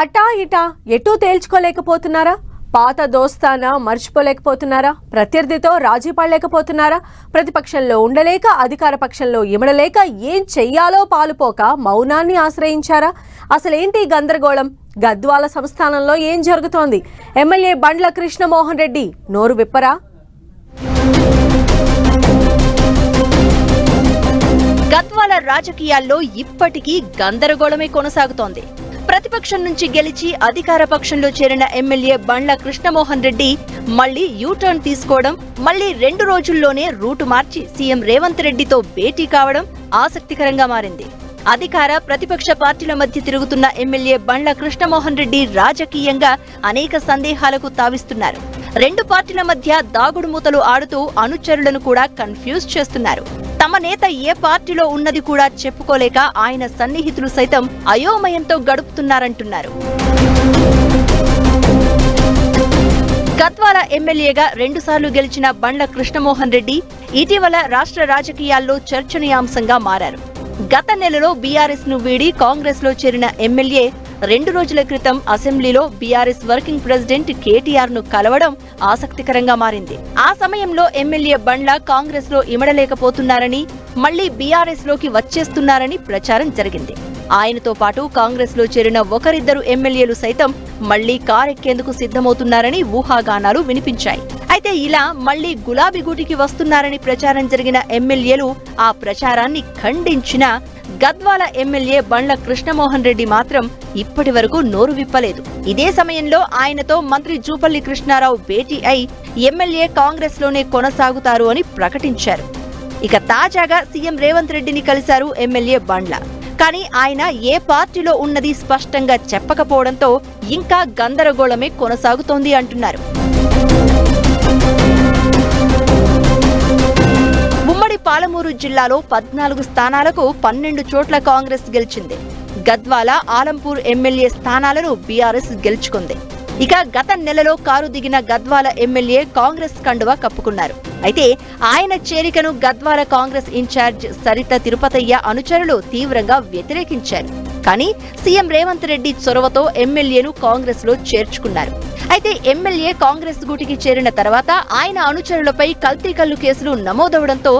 అటా ఇటా ఎటూ తేల్చుకోలేకపోతున్నారా? పాత దోస్తానా మర్చిపోలేకపోతున్నారా? ప్రత్యర్థితో రాజీ పడలేకపోతున్నారా? ప్రతిపక్షంలో ఉండలేక అధికార పక్షంలో ఇమడలేక ఏం చెయ్యాలో పాలుపోక మౌనాన్ని ఆశ్రయించారా? అసలేంటి గందరగోళం? గద్వాల సంస్థానంలో ఏం జరుగుతోంది? ఎమ్మెల్యే బండ్ల కృష్ణమోహన్ రెడ్డి నోరు విప్పరా? గద్వాల రాజకీయాల్లో ఇప్పటికీ గందరగోళమే కొనసాగుతోంది. ప్రతిపక్షం నుంచి గెలిచి అధికార పక్షంలో చేరిన ఎమ్మెల్యే బండ్ల కృష్ణమోహన్ రెడ్డి మళ్ళీ యూటర్న్ తీసుకోవడం మళ్ళీ రెండు రోజుల్లోనే రూటు మార్చి సీఎం రేవంత్ రెడ్డితో భేటీ కావడం ఆసక్తికరంగా మారింది. అధికార ప్రతిపక్ష పార్టీల మధ్య తిరుగుతున్న ఎమ్మెల్యే బండ్ల కృష్ణమోహన్ రెడ్డి రాజకీయంగా అనేక సందేహాలకు తావిస్తున్నారు. రెండు పార్టీల మధ్య దాగుడు మూతలు ఆడుతూ అనుచరులను కూడా కన్ఫ్యూజ్ చేస్తున్నారు. తమ నేత ఏ పార్టీలో ఉన్నది కూడా చెప్పుకోలేక ఆయన సన్నిహితులు సైతం అయోమయంతో గడుపుతున్నారంటున్నారు. గద్వాల ఎమ్మెల్యేగా రెండుసార్లు గెలిచిన బండ్ల కృష్ణమోహన్ రెడ్డి ఇటీవల రాష్ట్ర రాజకీయాల్లో చర్చనీయాంశంగా మారారు. గత నెలలో బీఆర్ఎస్ను వీడి కాంగ్రెస్లో చేరిన ఎమ్మెల్యే రెండు రోజుల క్రితం అసెంబ్లీలో బీఆర్ఎస్ వర్కింగ్ ప్రెసిడెంట్ కేటీఆర్ను కలవడం ఆసక్తికరంగా మారింది. ఆ సమయంలో ఎమ్మెల్యే బండ్ల కాంగ్రెస్లో ఇమడలేకపోతున్నారని మళ్ళీ బీఆర్ఎస్లోకి వచ్చేస్తున్నారని ప్రచారం జరిగింది. ఆయనతో పాటు కాంగ్రెస్లో చేరిన ఒకరిద్దరు ఎమ్మెల్యేలు సైతం మళ్ళీ కారెక్కేందుకు సిద్ధమవుతున్నారని ఊహాగానాలు వినిపించాయి. అయితే ఇలా మళ్ళీ గులాబీ గూటికి వస్తున్నారని ప్రచారం జరిగిన ఎమ్మెల్యేలు ఆ ప్రచారాన్ని ఖండించిన గద్వాల ఎమ్మెల్యే బండ్ల కృష్ణమోహన్ రెడ్డి మాత్రం ఇప్పటి వరకు నోరు విప్పలేదు. ఇదే సమయంలో ఆయనతో మంత్రి జూపల్లి కృష్ణారావు భేటీ అయి ఎమ్మెల్యే కాంగ్రెస్లోనే కొనసాగుతారు అని ప్రకటించారు. ఇక తాజాగా సీఎం రేవంత్ రెడ్డిని కలిశారు ఎమ్మెల్యే బండ్ల. కానీ ఆయన ఏ పార్టీలో ఉన్నది స్పష్టంగా చెప్పకపోవడంతో ఇంకా గందరగోళమే కొనసాగుతోంది అంటున్నారు. ఉమ్మడి పాలమూరు జిల్లాలో పద్నాలుగు స్థానాలకు పన్నెండు చోట్ల కాంగ్రెస్ గెలిచింది. గద్వాల ఆలంపూర్ ఎమ్మెల్యే స్థానాలను బీఆర్ఎస్ గెలుచుకుంది. ఇక గత నెలలో కారు దిగిన గద్వాల ఎమ్మెల్యే కాంగ్రెస్ కండువా కప్పుకున్నారు. అయితే ఆయన చేరికను గద్వాల కాంగ్రెస్ ఇన్ఛార్జ్ సరిత తిరుపతయ్య అనుచరులు తీవ్రంగా వ్యతిరేకించారు. కానీ సీఎం రేవంత్ రెడ్డి చొరవతో ఎమ్మెల్యేను కాంగ్రెస్లో చేర్చుకున్నారు. అయితే ఎమ్మెల్యే కాంగ్రెస్ గూటికి చేరిన తర్వాత ఆయన అనుచరులపై కల్తీ కల్లు కేసులు నమోదవడంతో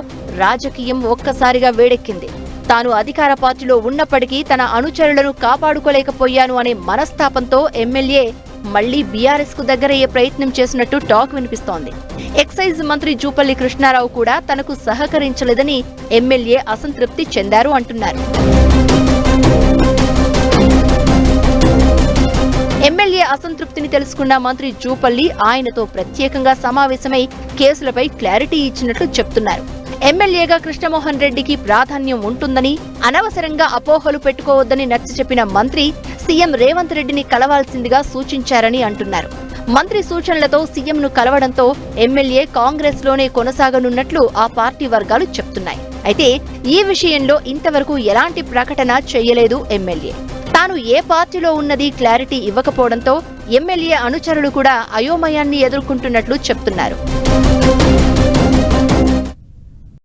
రాజకీయం ఒక్కసారిగా వేడెక్కింది. తాను అధికార పార్టీలో ఉన్నప్పటికీ తన అనుచరులను కాపాడుకోలేకపోయాను అనే మనస్తాపంతో ఎమ్మెల్యే మళ్ళీ బీఆర్ఎస్కు దగ్గరయ్యే ప్రయత్నం చేసినట్టు టాక్ వినిపిస్తోంది. ఎక్సైజ్ మంత్రి జూపల్లి కృష్ణారావు కూడా తనకు సహకరించలేదని ఎమ్మెల్యే అసంతృప్తి చెందారు అంటున్నారు. తెలుసుకున్న మంత్రి జూపల్లి ఆయనతో ప్రత్యేకంగా సమావేశమై కేసులపై క్లారిటీ ఇచ్చినట్లు చెప్తున్నారు. ఎమ్మెల్యేగా కృష్ణమోహన్ రెడ్డికి ప్రాధాన్యం ఉంటుందని అనవసరంగా అపోహలు పెట్టుకోవద్దని నచ్చ చెప్పిన మంత్రి సీఎం రేవంత్ రెడ్డిని కలవాల్సిందిగా సూచించారని అంటున్నారు. మంత్రి సూచనలతో సీఎంను కలవడంతో ఎమ్మెల్యే కాంగ్రెస్లోనే కొనసాగనున్నట్లు ఆ పార్టీ వర్గాలు చెప్తున్నాయి. అయితే ఈ విషయంలో ఇంతవరకు ఎలాంటి ప్రకటన చేయలేదు ఎమ్మెల్యే. తాను ఏ పార్టీలో ఉన్నది క్లారిటీ ఇవ్వకపోవడంతో ఎమ్మెల్యే అనుచరులు కూడా అయోమయాన్ని ఎదుర్కొంటున్నట్లు చెప్తున్నారు.